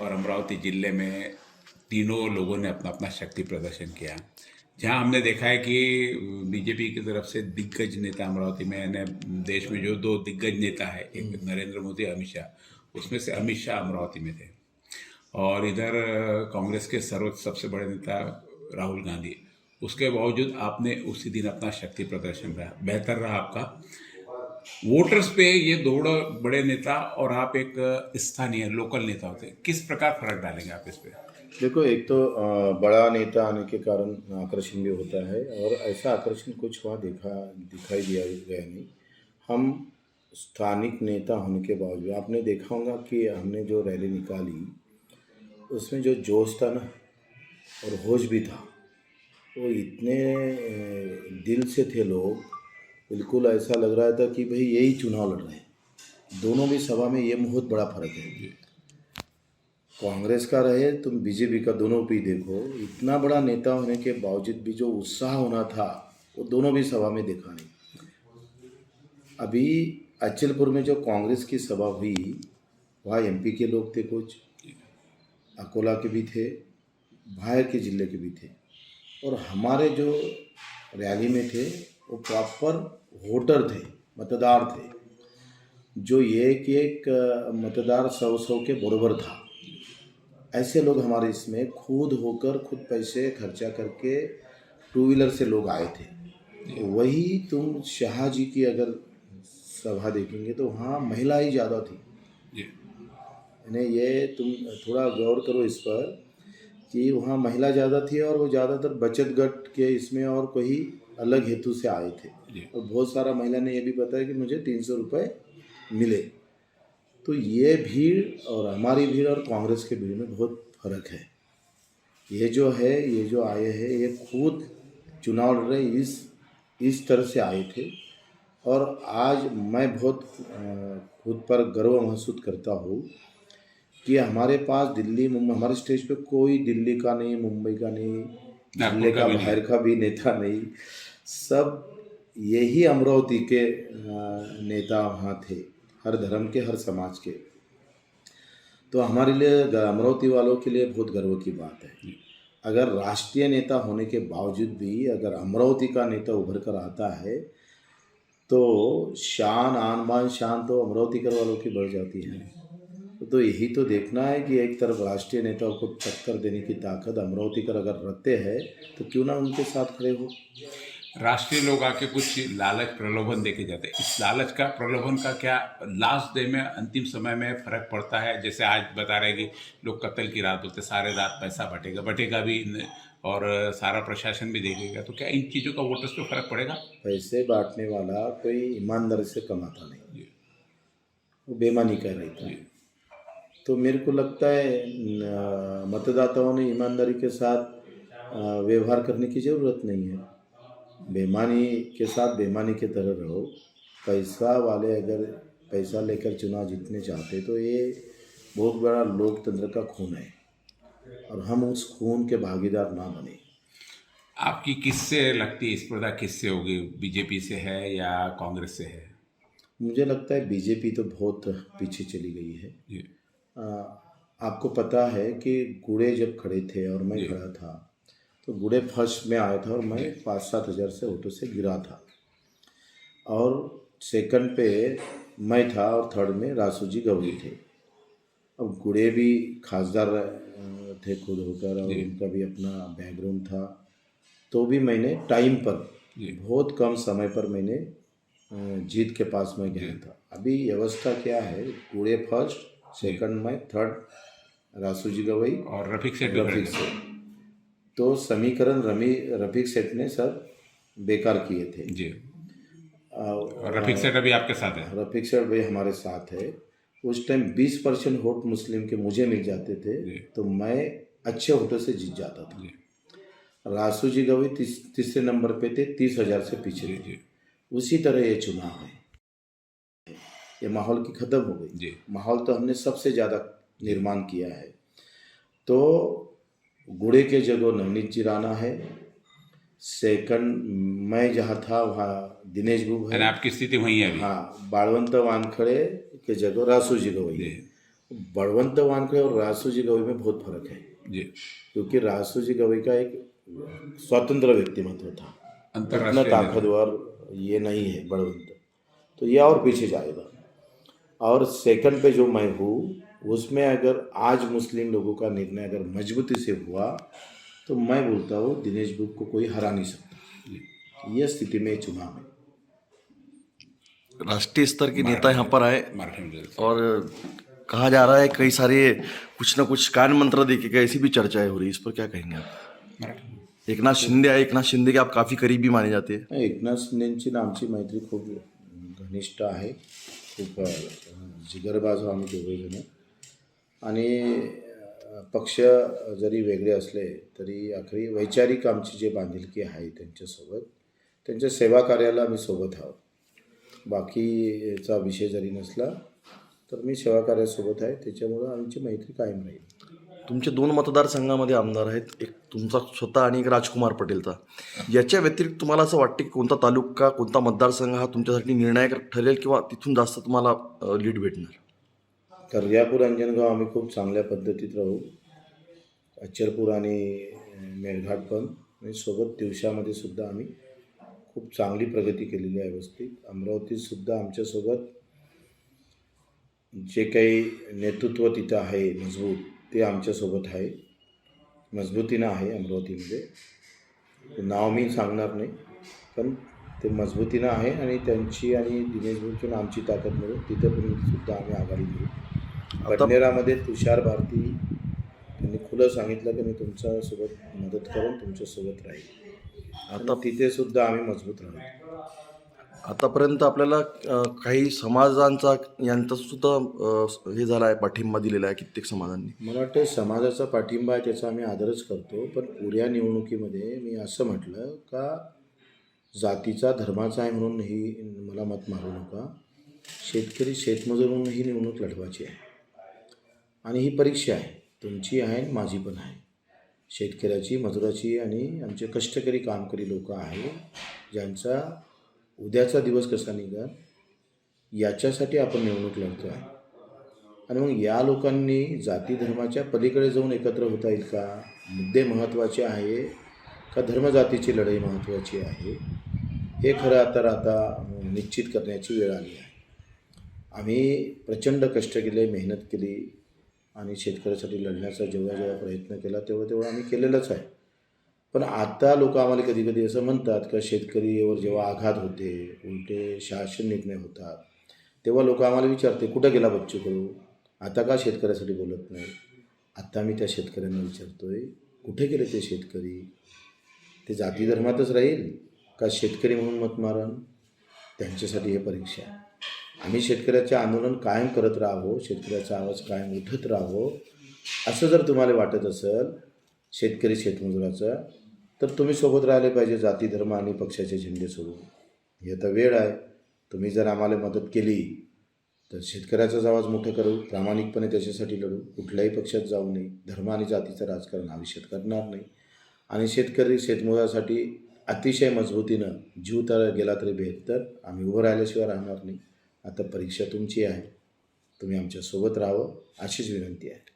और अमरावती ज़िले में तीनों लोगों ने अपना अपना शक्ति प्रदर्शन किया। जहाँ हमने देखा है कि बीजेपी की तरफ़ से दिग्गज नेता अमरावती में यानी देश में जो दो दिग्गज नेता है एक नरेंद्र मोदी अमित शाह उसमें से अमित शाह अमरावती में थे। और इधर कांग्रेस के सर्वोच्च सबसे बड़े नेता राहुल गांधी उसके बावजूद आपने उसी दिन अपना शक्ति प्रदर्शन रहा। बेहतर रहा आपका। वोटर्स पे ये दो बड़े नेता और आप एक स्थानीय, लोकल नेता होते किस प्रकार फ़र्क डालेंगे आप इस पे? देखो, एक तो बड़ा नेता आने के कारण आकर्षण भी होता है और ऐसा आकर्षण कुछ वहाँ देखा, दिखाई दिया गया नहीं। हम स्थानिक नेता होने के बावजूद, आपने देखा होगा कि हमने जो रैली निकाली, उसमें जो जोश था ना और होश भी था, वो इतने दिल से थे लोग बिल्कुल ऐसा लग रहा था कि भाई यही चुनाव लड़ रहे हैं। दोनों भी सभा में ये बहुत बड़ा फ़र्क है। कांग्रेस का रहे तुम बीजेपी का दोनों भी देखो इतना बड़ा नेता होने के बावजूद भी जो उत्साह होना था वो दोनों भी सभा में देखा नहीं। अभी अचलपुर में जो कांग्रेस की सभा हुई वहाँ एमपी के लोग थे कुछ अकोला के भी थे बाहर के ज़िले के भी थे। और हमारे जो रैली में थे वो प्रॉपर वोटर थे मतदार थे जो ये कि एक मतदार सौ सौ के बरोबर था। ऐसे लोग हमारे इसमें खुद होकर खुद पैसे खर्चा करके टू व्हीलर से लोग आए थे। वही तुम शाह जी की अगर सभा देखेंगे तो वहाँ महिला ही ज़्यादा थी। यानी ये तुम थोड़ा गौर करो इस पर कि वहाँ महिला ज़्यादा थी और वो ज़्यादातर बचत गट के इसमें और कोई अलग हेतु से आए थे। और बहुत सारा महिला ने यह भी बताया कि मुझे तीन सौ रुपये मिले। तो ये भीड़ और हमारी भीड़ और कांग्रेस के भीड़ में बहुत फ़र्क है। ये जो है ये जो आए हैं ये खुद चुनाव लड़ रहे इस इस तरह से आए थे। और आज मैं बहुत खुद पर गर्व महसूस करता हूँ कि हमारे पास दिल्ली मुंबई हमारे स्टेज पे कोई दिल्ली का नहीं मुंबई का नहीं ज़िले का। बाहर का भी नेता नहीं। सब यही अमरावती के नेता वहाँ थे हर धर्म के हर समाज के। तो हमारे लिए अमरावती वालों के लिए बहुत गर्व की बात है। अगर राष्ट्रीय नेता होने के बावजूद भी अगर अमरावती का नेता उभर कर आता है तो शान आन बान शान तो अमरावती कर वालों की बढ़ जाती है। तो यही तो देखना है कि एक तरफ़ राष्ट्रीय नेताओं को टक्कर देने की ताकत अमरावती कर अगर रखते हैं तो क्यों ना उनके साथ खड़े हो? राष्ट्रीय लोग आके कुछ लालच प्रलोभन देके जाते हैं। इस लालच का प्रलोभन का क्या लास्ट डे में अंतिम समय में फ़र्क पड़ता है? जैसे आज बता रहे कि लोग कत्ल की रात बोलते सारे रात पैसा बटेगा बटेगा भी और सारा प्रशासन भी देखेगा। तो क्या इन चीज़ों का वोटर्स पे फ़र्क पड़ेगा? पैसे बांटने वाला कोई ईमानदारी से कमाता नहीं। वो बेमानी कर रही था। तो मेरे को लगता है मतदाताओं ने ईमानदारी के साथ व्यवहार करने की ज़रूरत नहीं है। बेमानी के साथ बेमानी की तरह रहो। पैसा वाले अगर पैसा लेकर चुनाव जीतने चाहते तो ये बहुत बड़ा लोकतंत्र का खून है और हम उस खून के भागीदार ना बने। आपकी किससे लगती है स्पर्धा किससे होगी? बीजेपी से है या कांग्रेस से है? मुझे लगता है बीजेपी तो बहुत पीछे चली गई है। आ, आपको पता है कि गुड़े जब खड़े थे और मैं खड़ा था तो गुड़े फ़र्स्ट में आया था और मैं पाँच सात हज़ार से ऑटो से गिरा था। और सेकंड पे मैं था और थर्ड में रासू जी गवई थे। अब गुड़े भी खासदार थे खुद होकर और। उनका भी अपना बैकग्राउंड था। तो भी मैंने टाइम पर बहुत कम समय पर मैंने जीत के पास में गया था। अभी व्यवस्था क्या है? कूड़े फ़र्स्ट सेकंड में थर्ड रासू जी गवई और रफीक खड़े रफीक थे। तो समीकरण रमी रफीक सेठ ने सब बेकार किए थे। जी। रफीक सेठ अभी आपके साथ है। रफीक सेठ भाई हमारे साथ है। उस टाइम 20 परसेंट वोट मुस्लिम के मुझे मिल जाते थे तो मैं अच्छे वोटों से जीत जाता था। रासू जी गवई तीस, तीसरे नंबर पे थे तीस हज़ार से पीछे जी जी। उसी तरह ये चुनाव है। ये माहौल की ख़त्म हो गई। जी। माहौल तो हमने सबसे ज़्यादा निर्माण किया है। तो गुड़े के जगह नवनीत जी राणा है। सेकंड मैं जहाँ था वहाँ दिनेश बुब है। आपकी स्थिति वही है हाँ बालवंत वानखड़े के जगह रासू जी गवई है। बलवंत वानखड़े और रासू जी गवई में बहुत फ़र्क है। जी। क्योंकि रासू जी गवई का एक स्वतंत्र व्यक्तिमत्व था। इतना ताकतवर ये नहीं है बड़वंत तो ये और पीछे जाएगा। और सेकंड पे जो मैं हूँ उसमें अगर आज मुस्लिम लोगों का निर्णय अगर मजबूती से हुआ तो मैं बोलता हूँ दिनेश बुक को कोई हरा नहीं सकता। यह स्थिति में चुनाव है। राष्ट्रीय स्तर के नेता यहाँ पर आए और कहा जा रहा है कई सारे कुछ ना कुछ कान मंत्र देखे गए ऐसी भी चर्चाएँ हो रही है। इस पर क्या कहेंगे आप? एक नाथ शिंदे आहे एकनाथ शिंदे के आप काफ़ी करीबी माने जाते हैं। एकनाथ शिंदेची ना आमची मैत्री खूप घनिष्ठ आहे खूप अ, जिगरबाज आम्ही दोघेजण. आणि पक्ष जरी वेगळे असले तरी आखरी वैचारिक आमची जे बांधिलकी आहे त्यांच्यासोबत त्यांच्या सेवा कार्याला आम्ही सोबत आहोत. बाकीचा विषय जरी नसला तर मी सेवा कार्यासोबत आहे. त्याच्यामुळं आमची मैत्री कायम राहील. तुमचे दोन मतदारसंघामध्ये आमदार आहेत. एक तुमचा स्वतः आणि एक राजकुमार पटेलचा. याच्या व्यतिरिक्त तुम्हाला असं वाटतं की कोणता तालुका कोणता मतदारसंघ हा तुमच्यासाठी निर्णायक ठरेल किंवा तिथून जास्त तुम्हाला लीड भेटणार? दर्यापूर अंजनगाव आम्ही खूप चांगल्या पद्धतीत राहू. अच्चरपूर आणि मेळघाट पण. आणि सोबत दिवशामध्ये सुद्धा आम्ही खूप चांगली प्रगती केलेली आहे व्यवस्थित अमरावतीतसुद्धा आमच्यासोबत जे काही नेतृत्व तिथं आहे मजबूत ते आमच्यासोबत आहे. मजबूतीनं आहे अमरावतीमध्ये. नाव मी सांगणार नाही पण ते मजबूतीनं आहे आणि त्यांची आणि दिनेश आमची ताकद मिळून पण सुद्धा आम्ही आघाडी घेऊ. बडनेरामध्ये तुषार भारती त्यांनी खुलं सांगितलं की मी तुमच्यासोबत मदत करून तुमच्यासोबत राहील. आता तिथे सुद्धा आम्ही मजबूत राहू. आतापर्यंत आपल्याला काही समाजांचा यांचा सुद्धा हे झाला आहे पाठिंबा दिलेला आहे कित्येक समाजांनी. मला वाटतं समाजाचा पाठिंबा आहे त्याचा आम्ही आदरच करतो पण पुऱ्या निवडणुकीमध्ये मी असं म्हटलं का जातीचा धर्माचा आहे म्हणून ही मला मत मारू नका. शेतकरी शेतमजूर म्हणून ही निवडणूक लढवायची आहे. आणि ही परीक्षा आहे. तुमची आहे आणि माझी पण आहे. शेतकऱ्याची मजुराची आणि आमचे कष्टकरी कामकरी लोक आहे. ज्यांचा उद्याचा दिवस कसा निघा याच्यासाठी आपण निवडणूक लढतो आहे. आणि मग या लोकांनी जाती धर्माच्या पलीकडे जाऊन एकत्र होता येईल का? मुद्दे महत्त्वाचे आहे का? धर्मजातीची लढाई महत्त्वाची आहे? हे खरं आता आता निश्चित करण्याची वेळ आली आहे. आम्ही प्रचंड कष्ट केले मेहनत केली. आणि शेतकऱ्यासाठी लढण्याचा जेवढा जेव्हा प्रयत्न केला तेवढा तेवढं आम्ही केलेलंच आहे. पण आता लोक आम्हाला कधी कधी असं म्हणतात का शेतकरीवर जेव्हा आघात होते उलटे शासन निर्णय होतात तेव्हा लोक आम्हाला विचारते कुठं गेला बच्चू करू आता का शेतकऱ्यासाठी बोलत नाही? आत्ता मी त्या शेतकऱ्यांना विचारतोय कुठे गेले ते शेतकरी? ते जाती धर्मातच राहील का शेतकरी म्हणून मत मारण त्यांच्यासाठी हे परीक्षा आहे. आम्ही शेतकऱ्याचे आंदोलन कायम करत राहावं शेतकऱ्याचा आवाज कायम उठत राहावं असं जर तुम्हाला वाटत असेल शेतकरी शेतमजुराचं तर तुम्ही सोबत राहिले पाहिजे जाती धर्म आणि पक्षाचे झेंडे सोडून. ही आता वेळ आहे. तुम्ही जर आम्हाला मदत केली तर शेतकऱ्याचाच आवाज मोठं करू प्रामाणिकपणे त्याच्यासाठी लढू. कुठल्याही पक्षात जाऊ नये. धर्म आणि जातीचं राजकारण आयुष्यात करणार नाही. आणि शेतकरी शेतमजुरासाठी अतिशय मजबूतीनं जीव तर गेला तरी बेहतर आम्ही उभं राहिल्याशिवाय राहणार नाही. आता परीक्षा तुमची आहे. तुम्ही आमच्यासोबत राहावं अशीच विनंती आहे.